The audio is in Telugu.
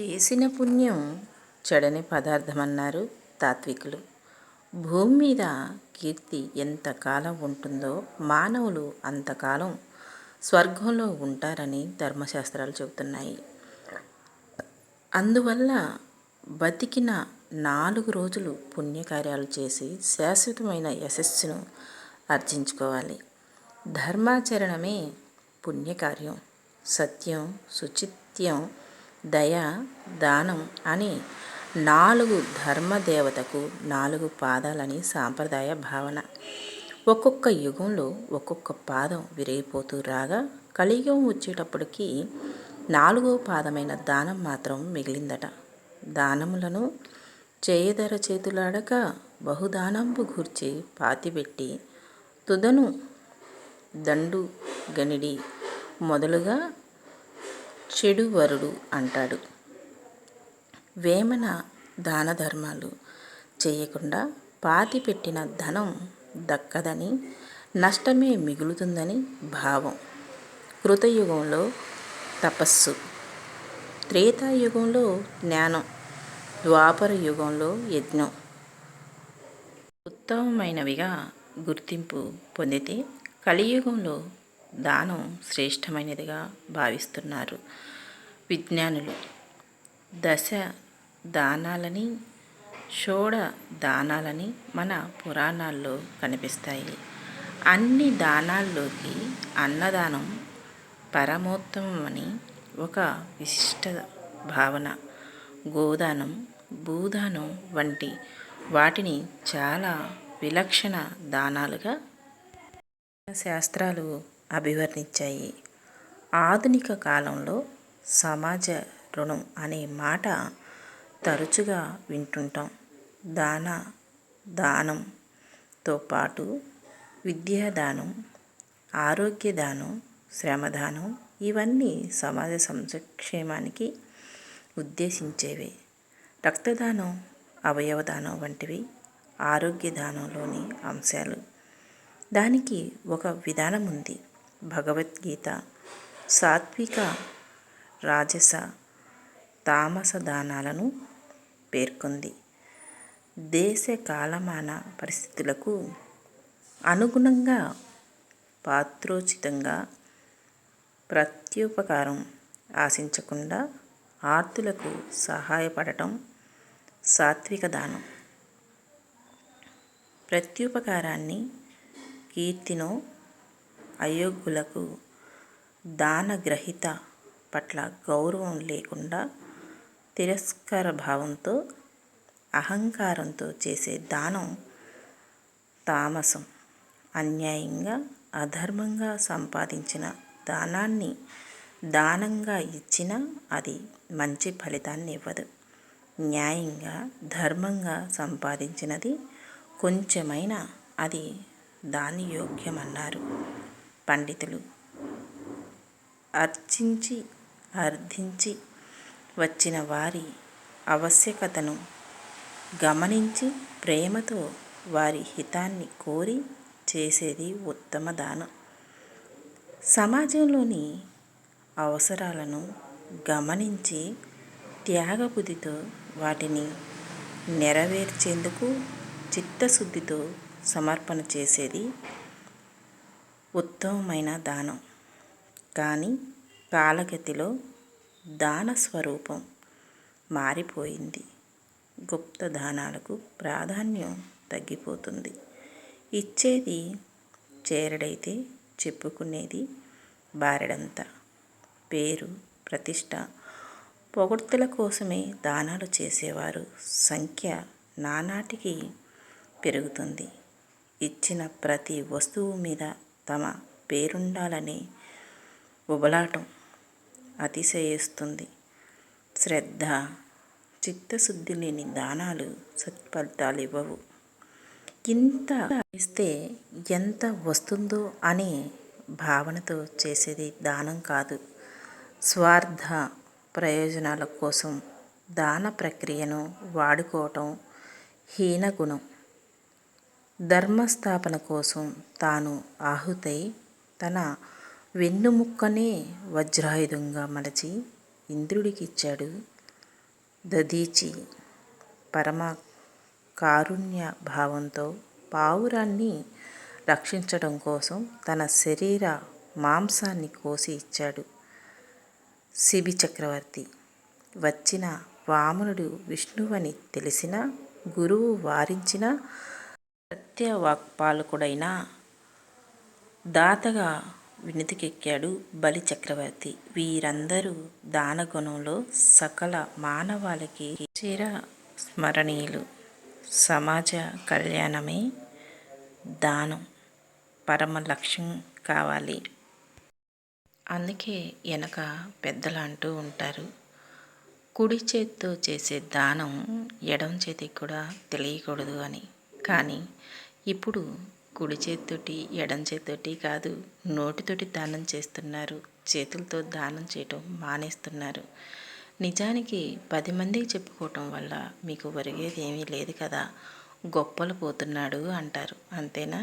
చేసిన పుణ్యం చెడని పదార్థమన్నారు తాత్వికులు. భూమి మీద కీర్తి ఎంతకాలం ఉంటుందో మానవులు అంతకాలం స్వర్గంలో ఉంటారని ధర్మశాస్త్రాలు చెబుతున్నాయి. అందువల్ల బతికిన నాలుగు రోజులు పుణ్యకార్యాలు చేసి శాశ్వతమైన యశస్సును ఆర్జించుకోవాలి. ధర్మాచరణమే పుణ్యకార్యం. సత్యం శుచిత్యం దయ దానం అని నాలుగు ధర్మదేవతకు నాలుగు పాదాలని సాంప్రదాయ భావన. ఒక్కొక్క యుగంలో ఒక్కొక్క పాదం విరిగిపోతూ రాగా కలియుగం వచ్చేటప్పటికి నాలుగో పాదమైన దానం మాత్రం మిగిలిందట. దానములను చేయదర చేతులాడక బహుదానంబు గూర్చి పాతిపెట్టి తుదను దండు గనిడి మొదలుగా చెడువరుడు అంటాడు. వేమన దాన ధర్మాలు చేయకుండా పాతి పెట్టిన ధనం దక్కదని నష్టమే మిగులుతుందని భావం. కృతయుగంలో తపస్సు. త్రేతాయుగంలో జ్ఞానం. ద్వాపర యుగంలో యజ్ఞం. ఉత్తమమైనవిగా గుర్తింపు పొందితే కలియుగంలో దానం శ్రేష్టమైనదిగా భావిస్తున్నారు విజ్ఞానులు. దశ దానాలని షోడ దానాలని మన పురాణాల్లో కనిపిస్తాయి. అన్ని దానాల్లోకి అన్నదానం పరమోత్తమమని ఒక విశిష్ట భావన. గోదానం భూదానం వంటి వాటిని చాలా విలక్షణ దానాలుగా శాస్త్రాలు అభివర్ణించాయి. ఆధునిక కాలంలో సమాజ రుణం అనే మాట తరచుగా వింటుంటాం. దాన దానంతో పాటు విద్యాదానం ఆరోగ్యదానం శ్రమదానం ఇవన్నీ సమాజ సంక్షేమానికి ఉద్దేశించేవే. రక్తదానం అవయవదానం వంటివి ఆరోగ్య దానంలోని అంశాలు. దానికి ఒక విధానం ఉంది భగవద్గీత సాత్విక రాజస తామస దానాలను పేర్కొంది. దేశ కాలమాన పరిస్థితులకు అనుగుణంగా పాత్రోచితంగా ప్రత్యుపకారం ఆశించకుండా ఆర్తులకు సహాయపడటం సాత్విక దానం. ప్రత్యుపకారాన్ని కీర్తినో అయోగ్యులకు దానగ్రహీత పట్ల గౌరవం లేకుండా తిరస్కార భావంతో అహంకారంతో చేసే దానం తామసం. అన్యాయంగా అధర్మంగా సంపాదించిన దానాన్ని దానంగా ఇచ్చినా అది మంచి ఫలితాన్ని ఇవ్వదు న్యాయంగా ధర్మంగా సంపాదించినది కొంచెమైనా అది దాని యోగ్యమన్నారు పండితులు. అర్చించి అర్థించి వచ్చిన వారి ఆవశ్యకతను గమనించి ప్రేమతో వారి హితాన్ని కోరి చేసేది ఉత్తమ దానం. సమాజంలోని అవసరాలను గమనించి త్యాగబుద్ధితో వాటిని నెరవేర్చేందుకు చిత్తశుద్ధితో సమర్పణ చేసేది ఉత్తమమైన దానం. కానీ కాలగతిలో దాన స్వరూపం మారిపోయింది. గుప్త దానాలకు ప్రాధాన్యం తగ్గిపోతుంది. ఇచ్చేది చేరడైతే చెప్పుకునేది బారెడంత. పేరు ప్రతిష్ట పొగడ్తల కోసమే దానాలు చేసేవారు సంఖ్య నానాటికి పెరుగుతుంది. ఇచ్చిన ప్రతి వస్తువు మీద తమ పేరుండాలని ఉబలాటం అతిశయిస్తుంది. శ్రద్ధ చిత్తశుద్ధి లేని దానాలు సత్ఫలితాలు ఇవ్వవు ఇంత ఇస్తే ఎంత వస్తుందో అనే భావనతో చేసేది దానం కాదు. స్వార్థ ప్రయోజనాల కోసం దాన ప్రక్రియను వాడుకోవటం హీనగుణం ధర్మస్థాపన కోసం తాను ఆహుతై తన వెన్నుముక్కనే వజ్రాయుధంగా మలచి ఇంద్రుడికిచ్చాడు. దధీచి పరమ కారుణ్య భావంతో పావురాన్ని రక్షించడం కోసం తన శరీర మాంసాన్ని కోసి ఇచ్చాడు శిబి చక్రవర్తి. వచ్చిన వామనుడు విష్ణువని తెలిసిన గురువు వారించిన సత్యవాక్పాలకుడైన దాతగా వినితికెక్కాడు బలి చక్రవర్తి. వీరందరూ దానగుణంలో సకల మానవాళికి చిర స్మరణీయులు. సమాజ కళ్యాణమే దానం పరమ లక్ష్యం కావాలి. అందుకే వెనక పెద్దలు అంటూ ఉంటారు. కుడి చేతితో చేసే దానం ఎడం చేతికి కూడా తెలియకూడదు అని. కానీ ఇప్పుడు కుడి చేతితోటి ఎడం చేతితోటి కాదు నోటితోటి దానం చేస్తున్నారు. చేతులతో దానం చేయటం మానేస్తున్నారు. నిజానికి పది మందికి చెప్పుకోవటం వల్ల మీకు ఒరిగేది ఏమీ లేదు కదా. గొప్పలు పోతున్నాడు అంటారు. అంతేనా?